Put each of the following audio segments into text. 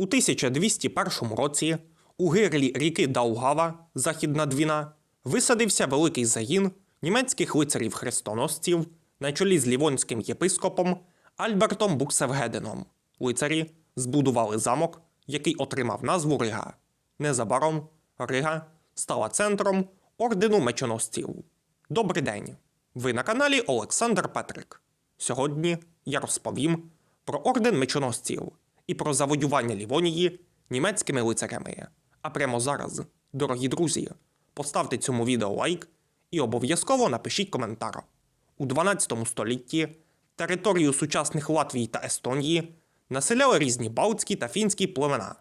У 1201 році у гирлі ріки Даугава, Західна Двіна, висадився великий загін німецьких лицарів-хрестоносців на чолі з лівонським єпископом Альбертом Буксевгеденом. Лицарі збудували замок, який отримав назву Рига. Незабаром Рига стала центром ордену мечоносців. Добрий день! Ви на каналі Олександр Петрик. Сьогодні я розповім про орден мечоносців і про завоювання Лівонії німецькими лицарями. А прямо зараз, дорогі друзі, поставте цьому відео лайк і обов'язково напишіть коментар. У 12 столітті територію сучасних Латвії та Естонії населяли різні балтські та фінські племена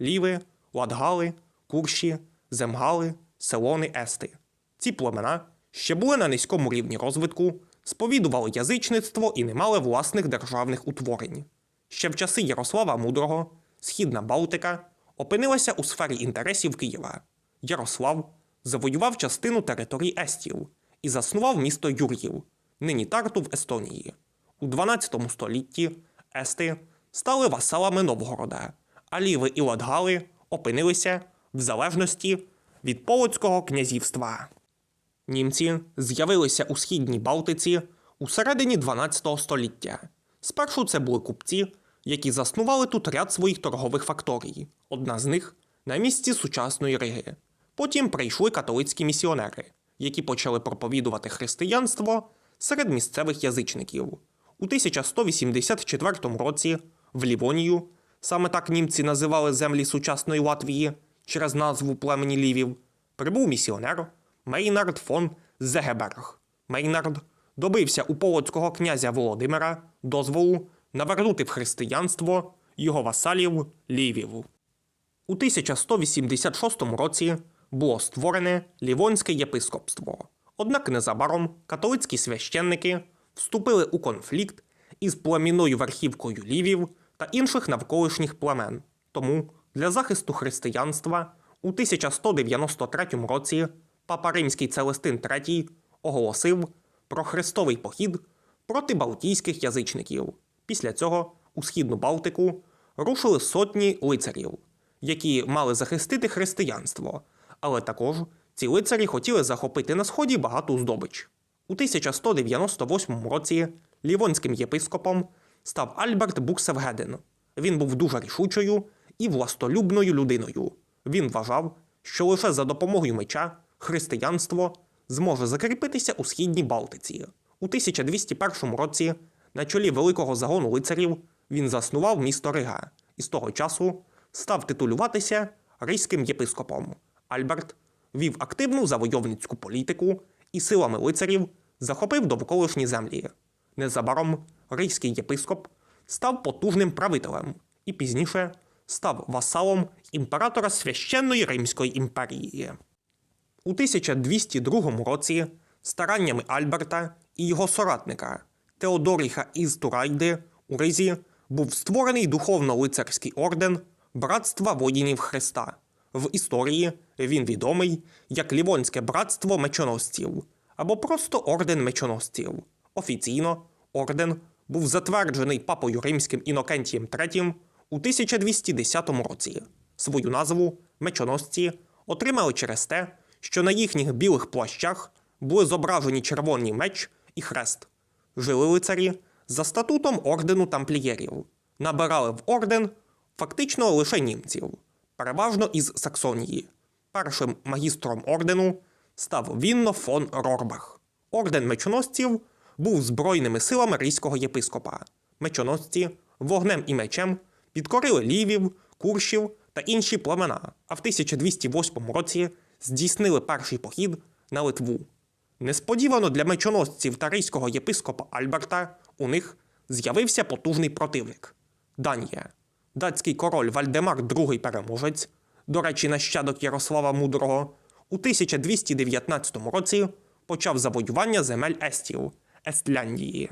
ліви, ладгали, курші, земгали, селони, ести. Ці племена ще були на низькому рівні розвитку, сповідували язичництво і не мали власних державних утворень. Ще в часи Ярослава Мудрого Східна Балтика опинилася у сфері інтересів Києва. Ярослав завоював частину територій Естів і заснував місто Юр'їв, нині Тарту в Естонії. У 12 столітті Ести стали васалами Новгорода, а ліви і Ладгали опинилися в залежності від Полоцького князівства. Німці з'явилися у східній Балтиці у середині 12 століття. Спершу це були купці, які заснували тут ряд своїх торгових факторій, одна з них на місці сучасної Риги. Потім прийшли католицькі місіонери, які почали проповідувати християнство серед місцевих язичників. У 1184 році в Лівонію, саме так німці називали землі сучасної Латвії через назву племені Лівів, прибув місіонер Мейнард фон Зегеберг. Мейнард добився у полоцького князя Володимира дозволу навернути в християнство його васалів Лівів. У 1186 році було створене Лівонське єпископство. Однак незабаром католицькі священники вступили у конфлікт із племінною верхівкою лівів та інших навколишніх племен. Тому для захисту християнства у 1193 році папа Римський Целестин III оголосив про хрестовий похід проти балтійських язичників. Після цього у східну Балтику рушили сотні лицарів, які мали захистити християнство, але також ці лицарі хотіли захопити на сході багату здобич. У 1198 році лівонським єпископом став Альберт Буксевгеден. Він був дуже рішучою і властолюбною людиною. Він вважав, що лише за допомогою меча християнство зможе закріпитися у східній Балтиці. У 1201 році на чолі великого загону лицарів він заснував місто Рига і з того часу став титулюватися ризьким єпископом. Альберт вів активну завойовницьку політику і силами лицарів захопив довколишні землі. Незабаром рийський єпископ став потужним правителем і пізніше став васалом імператора священної Римської імперії. У 1202 році стараннями Альберта і його соратника Теодоріха із Турайди у Ризі був створений духовно-лицарський орден Братства воїнів Христа. В історії він відомий як Лівонське братство мечоносців або просто орден мечоносців. Офіційно орден був затверджений папою римським Інокентієм III у 1210 році. Свою назву мечоносці отримали через те, що на їхніх білих плащах були зображені червоний меч і хрест. Жили лицарі за статутом ордену тамплієрів, набирали в орден фактично лише німців, переважно із Саксонії. Першим магістром ордену став Вінно фон Рорбах. Орден мечоносців був збройними силами рійського єпископа. Мечоносці вогнем і мечем підкорили лівів, куршів та інші племена, а в 1208 році здійснили перший похід на Литву. Несподівано для мечоносців та рийського єпископа Альберта у них з'явився потужний противник Данія. Датський король Вальдемар II переможець, до речі, нащадок Ярослава Мудрого, у 1219 році почав завоювання земель Естів Естляндії.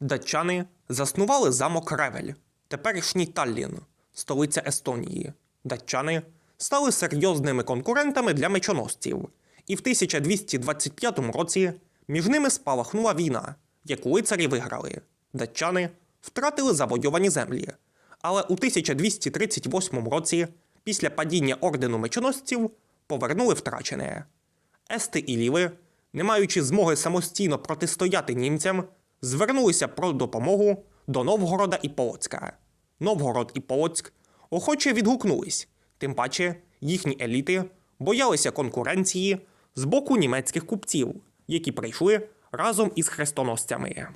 Датчани заснували замок Ревель, теперішній Таллін, столиця Естонії. Датчани стали серйозними конкурентами для мечоносців, і в 1225 році між ними спалахнула війна, яку лицарі виграли. Датчани втратили завойовані землі, Але у 1238 році, після падіння ордену мечоносців, повернули втрачене. Ести і ліви, не маючи змоги самостійно протистояти німцям, звернулися про допомогу до Новгорода і Полоцька. Новгород і Полоцьк охоче відгукнулись, тим паче їхні еліти боялися конкуренції з боку німецьких купців, які прийшли разом із хрестоносцями.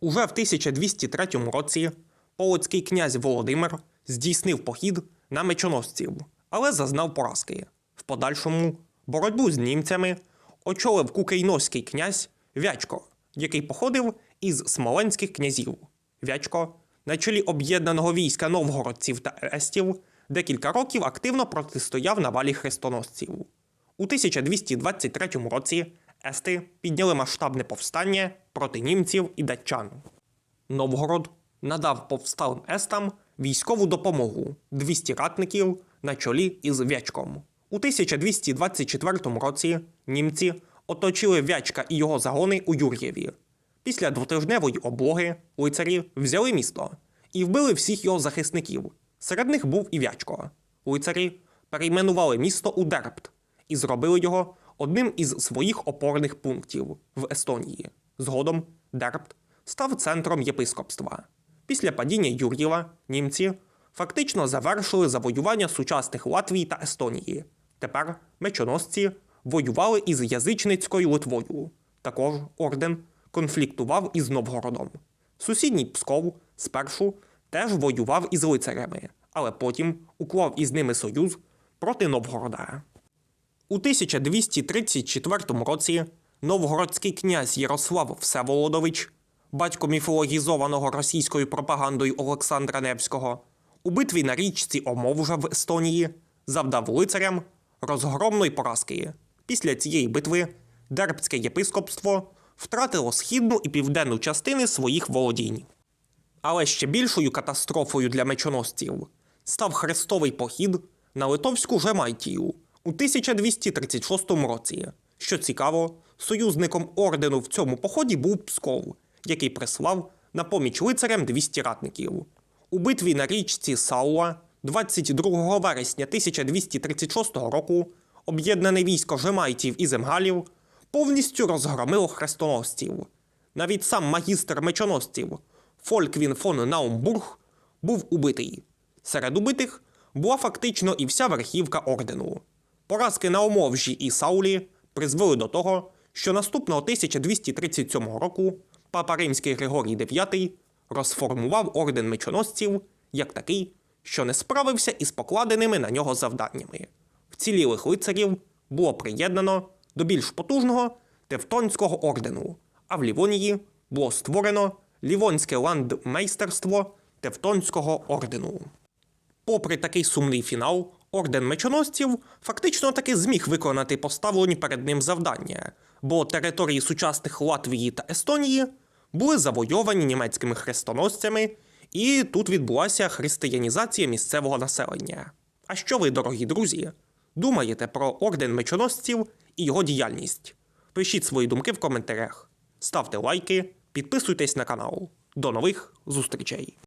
Уже в 1203 році полоцький князь Володимир здійснив похід на мечоносців, але зазнав поразки. В подальшому боротьбу з німцями очолив кукейноський князь Вячко, який походив із смоленських князів. Вячко на чолі об'єднаного війська новгородців та естів декілька років активно протистояв навалі хрестоносців. У 1223 році ести підняли масштабне повстання проти німців і датчан. Новгород надав повсталим естам військову допомогу 200 ратників на чолі із Вячком. У 1224 році німці оточили Вячка і його загони у Юр'єві. Після двотижневої облоги лицарі взяли місто і вбили всіх його захисників. Серед них був і Вячко. Лицарі перейменували місто у Дерпт і зробили його одним із своїх опорних пунктів в Естонії. Згодом Дерпт став центром єпископства. Після падіння Юр'єва німці фактично завершили завоювання сучасних Латвії та Естонії. Тепер мечоносці воювали із язичницькою Литвою. Також орден конфліктував із Новгородом. Сусідній Псков спершу теж воював із лицарями, але потім уклав із ними союз проти Новгорода. У 1234 році новгородський князь Ярослав Всеволодович, батько міфологізованого російською пропагандою Олександра Невського, у битві на річці Омовжа в Естонії завдав лицарям розгромної поразки. Після цієї битви Дербське єпископство втратило східну і південну частини своїх володінь. Але ще більшою катастрофою для мечоносців став хрестовий похід на Литовську Жемайтію у 1236 році. Що цікаво, союзником ордену в цьому поході був Псков, який прислав на поміч лицарям 200 ратників. У битві на річці Сауа 22 вересня 1236 року об'єднане військо Жемайтів і Земгалів повністю розгромило хрестоносців. Навіть сам магістр мечоносців Фольквін фон Наумбург був убитий. Серед убитих була фактично і вся верхівка ордену. Поразки на Омовжі і Саулі призвели до того, що наступного 1237 року папа Римський Григорій IX розформував орден мечоносців як такий, що не справився із покладеними на нього завданнями. Вцілілих лицарів було приєднано до більш потужного Тевтонського ордену, а в Лівонії було створено Лівонське ландмейстерство Тевтонського ордену. Попри такий сумний фінал, орден мечоносців фактично таки зміг виконати поставлені перед ним завдання, бо території сучасних Латвії та Естонії були завойовані німецькими хрестоносцями, і тут відбулася християнізація місцевого населення. А що ви, дорогі друзі, думаєте про орден мечоносців і його діяльність? Пишіть свої думки в коментарях, ставте лайки, підписуйтесь на канал. До нових зустрічей!